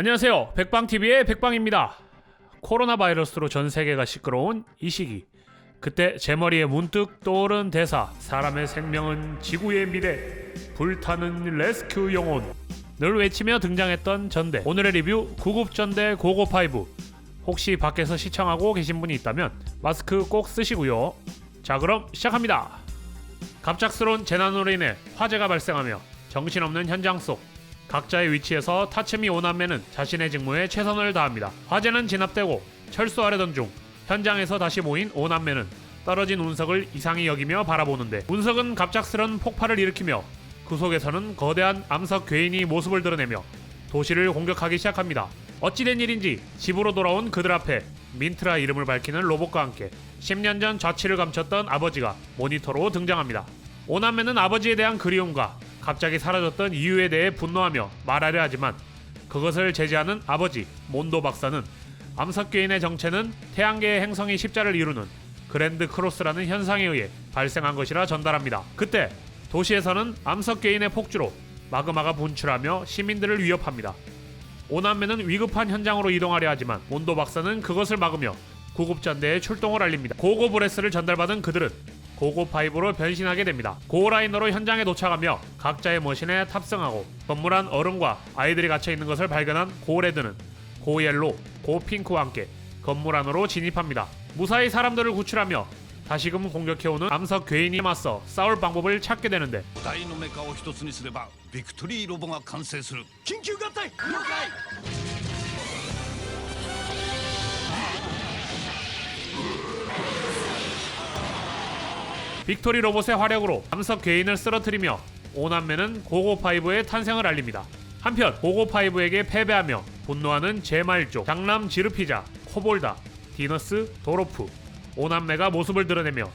안녕하세요. 백방TV의 백방입니다. 코로나 바이러스로 전 세계가 시끄러운 이 시기. 그때 제 머리에 문득 떠오른 대사. 사람의 생명은 지구의 미래. 불타는 레스큐 영혼. 늘 외치며 등장했던 전대. 오늘의 리뷰 구급전대 고고5. 혹시 밖에서 시청하고 계신 분이 있다면 마스크 꼭 쓰시고요. 자 그럼 시작합니다. 갑작스러운 재난으로 인해 화재가 발생하며 정신없는 현장 속 각자의 위치에서 타츠미 오남매는 자신의 직무에 최선을 다합니다. 화재는 진압되고 철수하려던 중 현장에서 다시 모인 오남매는 떨어진 운석을 이상히 여기며 바라보는데 운석은 갑작스런 폭발을 일으키며 그 속에서는 거대한 암석 괴인이 모습을 드러내며 도시를 공격하기 시작합니다. 어찌된 일인지 집으로 돌아온 그들 앞에 민트라 이름을 밝히는 로봇과 함께 10년 전 좌치를 감췄던 아버지가 모니터로 등장합니다. 오남매는 아버지에 대한 그리움과 갑자기 사라졌던 이유에 대해 분노하며 말하려 하지만 그것을 제지하는 아버지 몬도 박사는 암석괴인의 정체는 태양계의 행성이 십자를 이루는 그랜드 크로스라는 현상에 의해 발생한 것이라 전달합니다. 그때 도시에서는 암석괴인의 폭주로 마그마가 분출하며 시민들을 위협합니다. 오남매는 위급한 현장으로 이동하려 하지만 몬도 박사는 그것을 막으며 구급전대에 출동을 알립니다. 고고 브레스를 전달받은 그들은 고고5로 변신하게 됩니다. 고라이너로 현장에 도착하며 각자의 머신에 탑승하고 건물안 어른과 아이들이 갇혀 있는 것을 발견한 고레드는 고옐로, 고핑크와 함께 건물 안으로 진입합니다. 무사히 사람들을 구출하며 다시금 공격해오는 암석 괴인이 맞서 싸울 방법을 찾게 되는데 빅토리 로봇의 화력으로 암석 괴인을 쓰러뜨리며 오남매는 고고5의 탄생을 알립니다. 한편 고고5에게 패배하며 분노하는 제말족, 장남 지르피자, 코볼다, 디너스, 도로프, 오남매가 모습을 드러내며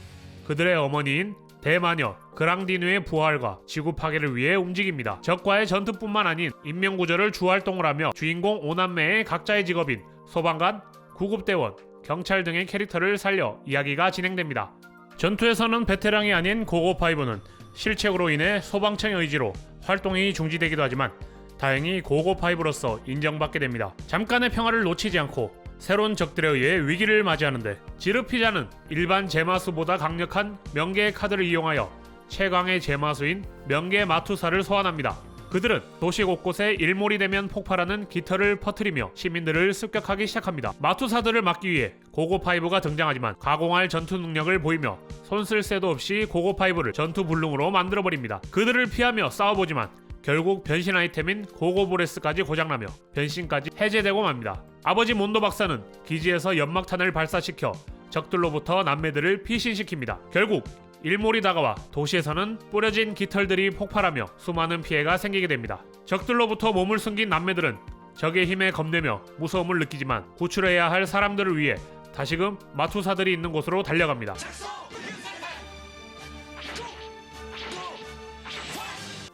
그들의 어머니인 대마녀 그랑디누의 부활과 지구 파괴를 위해 움직입니다. 적과의 전투뿐만 아닌 인명 구조를 주활동을 하며 주인공 오남매의 각자의 직업인 소방관, 구급대원, 경찰 등의 캐릭터를 살려 이야기가 진행됩니다. 전투에서는 베테랑이 아닌 고고5는 실책으로 인해 소방청의 의지로 활동이 중지되기도 하지만 다행히 고고5로서 인정받게 됩니다. 잠깐의 평화를 놓치지 않고 새로운 적들에 의해 위기를 맞이하는데 지르피자는 일반 제마수보다 강력한 명계의 카드를 이용하여 최강의 제마수인 명계 마투사를 소환합니다. 그들은 도시 곳곳에 일몰이 되면 폭발하는 깃털을 퍼뜨리며 시민들을 습격하기 시작합니다. 마투사들을 막기 위해 고고5가 등장하지만 가공할 전투 능력을 보이며 손쓸 새도 없이 고고5를 전투 불능으로 만들어버립니다. 그들을 피하며 싸워보지만 결국 변신 아이템인 고고브레스까지 고장나며 변신까지 해제되고 맙니다. 아버지 몬도 박사는 기지에서 연막탄을 발사시켜 적들로부터 남매들을 피신시킵니다. 결국 일몰이 다가와 도시에서는 뿌려진 깃털들이 폭발하며 수많은 피해가 생기게 됩니다. 적들로부터 몸을 숨긴 남매들은 적의 힘에 겁내며 무서움을 느끼지만 구출해야 할 사람들을 위해 다시금 마투사들이 있는 곳으로 달려갑니다.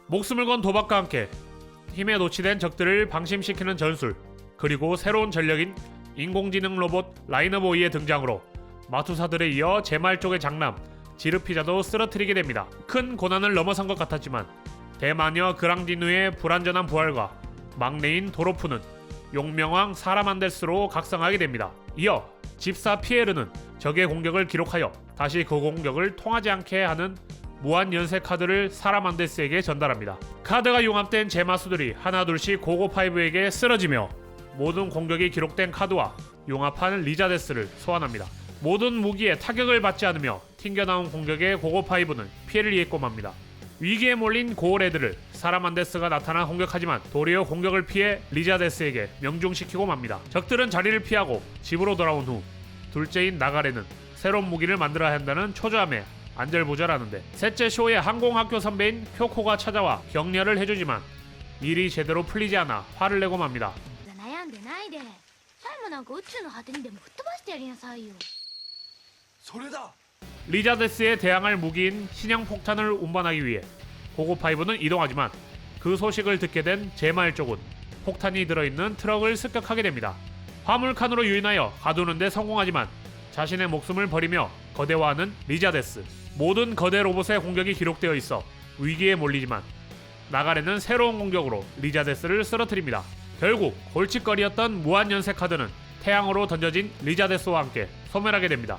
목숨을 건 도박과 함께 힘에 노치된 적들을 방심시키는 전술 그리고 새로운 전력인 인공지능 로봇 라이너보이의 등장으로 마투사들에 이어 제말 쪽의 장남 지르피자도 쓰러뜨리게 됩니다. 큰 고난을 넘어선 것 같았지만 대마녀 그랑디누의 불완전한 부활과 막내인 도로프는 용명왕 사라만데스로 각성하게 됩니다. 이어 집사 피에르는 적의 공격을 기록하여 다시 그 공격을 통하지 않게 하는 무한 연쇄 카드를 사라만데스에게 전달합니다. 카드가 융합된 제마수들이 하나둘씩 고고5에게 쓰러지며 모든 공격이 기록된 카드와 융합한 리자데스를 소환합니다. 모든 무기에 타격을 받지 않으며 튕겨나온 공격에 고고5는 피해를 입고 맙니다. 위기에 몰린 고레드를 사라만데스가 나타나 공격하지만 도리어 공격을 피해 리자데스에게 명중시키고 맙니다. 적들은 자리를 피하고 집으로 돌아온 후 둘째인 나가레는 새로운 무기를 만들어야 한다는 초조함에 안절부절하는데 셋째 쇼의 항공학교 선배인 쿄코가 찾아와 격려를 해주지만 일이 제대로 풀리지 않아 화를 내고 맙니다. 리자데스에 대항할 무기인 신형 폭탄을 운반하기 위해 고고5는 이동하지만 그 소식을 듣게 된 제말 쪽은 폭탄이 들어있는 트럭을 습격하게 됩니다. 화물칸으로 유인하여 가두는데 성공하지만 자신의 목숨을 버리며 거대화하는 리자데스. 모든 거대 로봇의 공격이 기록되어 있어 위기에 몰리지만 나가레는 새로운 공격으로 리자데스를 쓰러뜨립니다. 결국 골칫거리였던 무한연쇄 카드는 태양으로 던져진 리자데스와 함께 소멸하게 됩니다.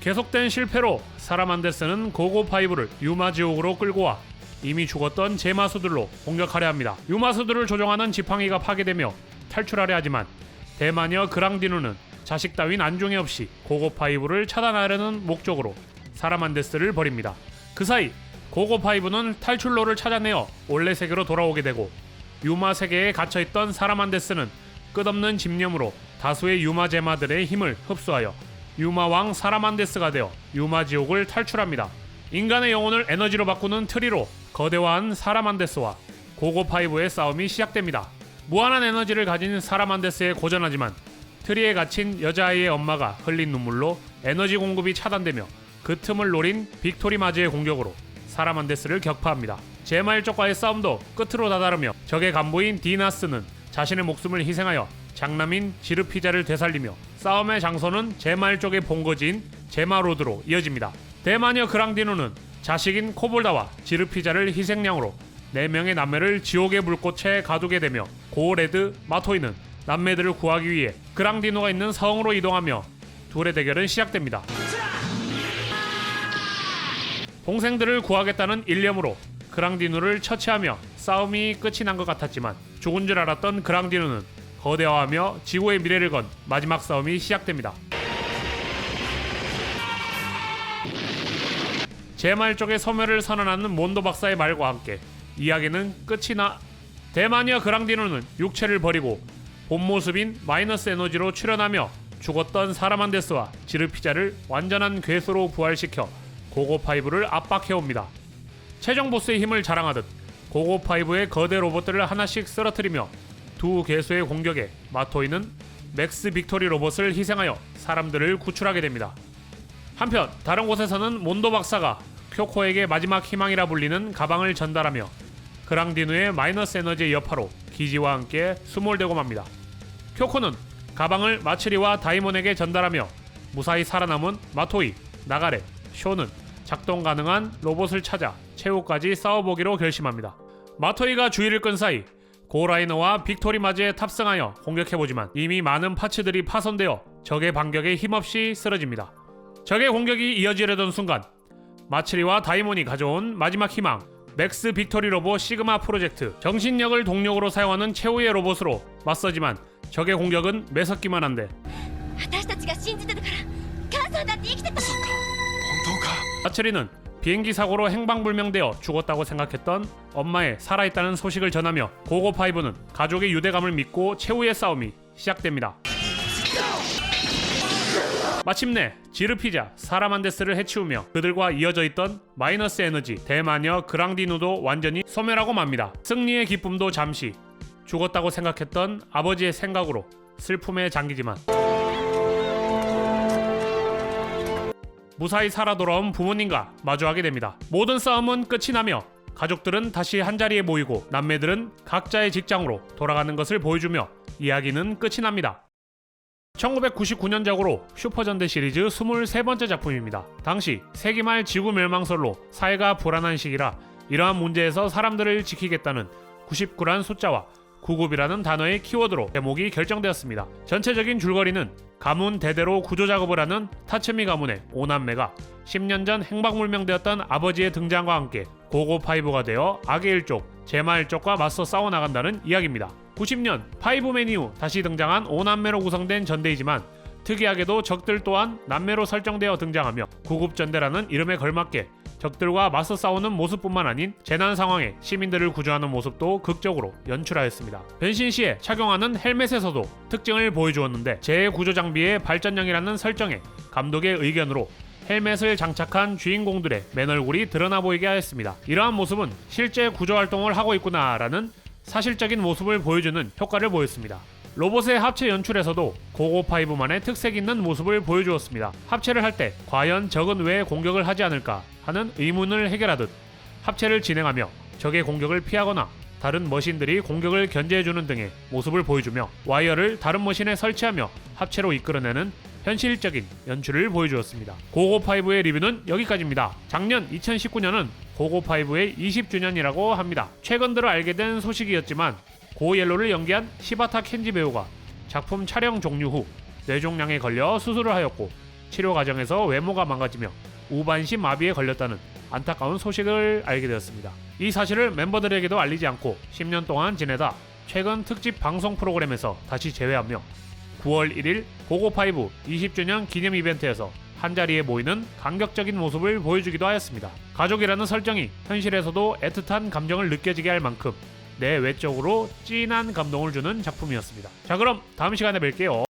계속된 실패로 사라만데스는 고고파이브를 유마지옥으로 끌고 와 이미 죽었던 제마수들로 공격하려 합니다. 유마수들을 조종하는 지팡이가 파괴되며 탈출하려 하지만 대마녀 그랑디누는 자식 따윈 안중에 없이 고고파이브를 차단하려는 목적으로 사라만데스를 버립니다. 그 사이 고고파이브는 탈출로를 찾아내어 원래 세계로 돌아오게 되고 유마 세계에 갇혀있던 사라만데스는 끝없는 집념으로 다수의 유마 제마들의 힘을 흡수하여 유마왕 사라만데스가 되어 유마 지옥을 탈출합니다. 인간의 영혼을 에너지로 바꾸는 트리로 거대화한 사라만데스와 고고파이브의 싸움이 시작됩니다. 무한한 에너지를 가진 사라만데스에 고전하지만 트리에 갇힌 여자아이의 엄마가 흘린 눈물로 에너지 공급이 차단되며 그 틈을 노린 빅토리 마즈의 공격으로 사라만데스를 격파합니다. 제마일족과의 싸움도 끝으로 다다르며 적의 간부인 디나스는 자신의 목숨을 희생하여 장남인 지르피자를 되살리며 싸움의 장소는 제마일족의 본거지인 제마로드로 이어집니다. 대마녀 그랑디누는 자식인 코볼다와 지르피자를 희생양으로 4명의 남매를 지옥의 불꽃에 가두게 되며 고레드 마토이는 남매들을 구하기 위해 그랑디누가 있는 성으로 이동하며 둘의 대결은 시작됩니다. 동생들을 구하겠다는 일념으로 그랑디누를 처치하며 싸움이 끝이 난 것 같았지만 죽은 줄 알았던 그랑디누는 거대화하며 지구의 미래를 건 마지막 싸움이 시작됩니다. 제말 쪽의 소멸을 선언하는 몬도 박사의 말과 함께 이야기는 끝이 나 대마녀 그랑디누는 육체를 버리고 본 모습인 마이너스 에너지로 출현하며 죽었던 사라만데스와 지르피자를 완전한 괴수로 부활시켜 고고파이브를 압박해옵니다. 최종 보스의 힘을 자랑하듯 고고파이브의 거대 로봇들을 하나씩 쓰러뜨리며 두 괴수의 공격에 마토이는 맥스 빅토리 로봇을 희생하여 사람들을 구출하게 됩니다. 한편 다른 곳에서는 몬도 박사가 쿄코에게 마지막 희망이라 불리는 가방을 전달하며 그랑디누의 마이너스 에너지의 여파로 기지와 함께 수몰되고 맙니다. 쿄코는 가방을 마츠리와 다이몬에게 전달하며 무사히 살아남은 마토이, 나가레, 쇼는 작동 가능한 로봇을 찾아 최후까지 싸워보기로 결심합니다. 마토이가 주의를 끈 사이 고라이너와 빅토리 마즈에 탑승하여 공격해보지만 이미 많은 파츠들이 파손되어 적의 반격에 힘없이 쓰러집니다. 적의 공격이 이어지려던 순간 마츠리와 다이몬이 가져온 마지막 희망 맥스 빅토리 로봇 시그마 프로젝트. 정신력을 동력으로 사용하는 최후의 로봇으로 맞서지만 적의 공격은 매섭기만 한데. 마츠리는 비행기 사고로 행방불명되어 죽었다고 생각했던 엄마의 살아있다는 소식을 전하며 고고파이브는 가족의 유대감을 믿고 최후의 싸움이 시작됩니다. 마침내 지르피자 사라만데스를 해치우며 그들과 이어져 있던 마이너스 에너지 대마녀 그랑디누도 완전히 소멸하고 맙니다. 승리의 기쁨도 잠시 죽었다고 생각했던 아버지의 생각으로 슬픔에 잠기지만 무사히 살아 돌아온 부모님과 마주하게 됩니다. 모든 싸움은 끝이 나며 가족들은 다시 한자리에 모이고 남매들은 각자의 직장으로 돌아가는 것을 보여주며 이야기는 끝이 납니다. 1999년작으로 슈퍼전대 시리즈 23번째 작품입니다. 당시 세기 말 지구 멸망설로 사회가 불안한 시기라 이러한 문제에서 사람들을 지키겠다는 99란 숫자와 구급이라는 단어의 키워드로 제목이 결정되었습니다. 전체적인 줄거리는 가문 대대로 구조 작업을 하는 타츠미 가문의 오남매가 10년 전 행방불명되었던 아버지의 등장과 함께 고고파이브가 되어 악의 일족, 제마 일족과 맞서 싸워 나간다는 이야기입니다. 90년 파이브맨 이후 다시 등장한 오남매로 구성된 전대이지만 특이하게도 적들 또한 남매로 설정되어 등장하며 구급전대라는 이름에 걸맞게 적들과 맞서 싸우는 모습뿐만 아닌 재난 상황에 시민들을 구조하는 모습도 극적으로 연출하였습니다. 변신 시에 착용하는 헬멧에서도 특징을 보여주었는데 재구조 장비의 발전형이라는 설정에 감독의 의견으로 헬멧을 장착한 주인공들의 맨 얼굴이 드러나 보이게 하였습니다. 이러한 모습은 실제 구조 활동을 하고 있구나라는 사실적인 모습을 보여주는 효과를 보였습니다. 로봇의 합체 연출에서도 고고5만의 특색 있는 모습을 보여주었습니다. 합체를 할 때 과연 적은 왜 공격을 하지 않을까 하는 의문을 해결하듯 합체를 진행하며 적의 공격을 피하거나 다른 머신들이 공격을 견제해주는 등의 모습을 보여주며 와이어를 다른 머신에 설치하며 합체로 이끌어내는 현실적인 연출을 보여주었습니다. 고고5의 리뷰는 여기까지입니다. 작년 2019년은 고고5의 20주년이라고 합니다. 최근 들어 알게 된 소식이었지만 고옐로를 연기한 시바타 켄지 배우가 작품 촬영 종료 후 뇌종양에 걸려 수술을 하였고 치료 과정에서 외모가 망가지며 우반시 마비에 걸렸다는 안타까운 소식을 알게 되었습니다. 이 사실을 멤버들에게도 알리지 않고 10년 동안 지내다 최근 특집 방송 프로그램에서 다시 재회하며 9월 1일 고고5 20주년 기념 이벤트에서 한자리에 모이는 감격적인 모습을 보여주기도 하였습니다. 가족이라는 설정이 현실에서도 애틋한 감정을 느껴지게 할 만큼 내 외적으로 찐한 감동을 주는 작품이었습니다. 자 그럼 다음 시간에 뵐게요.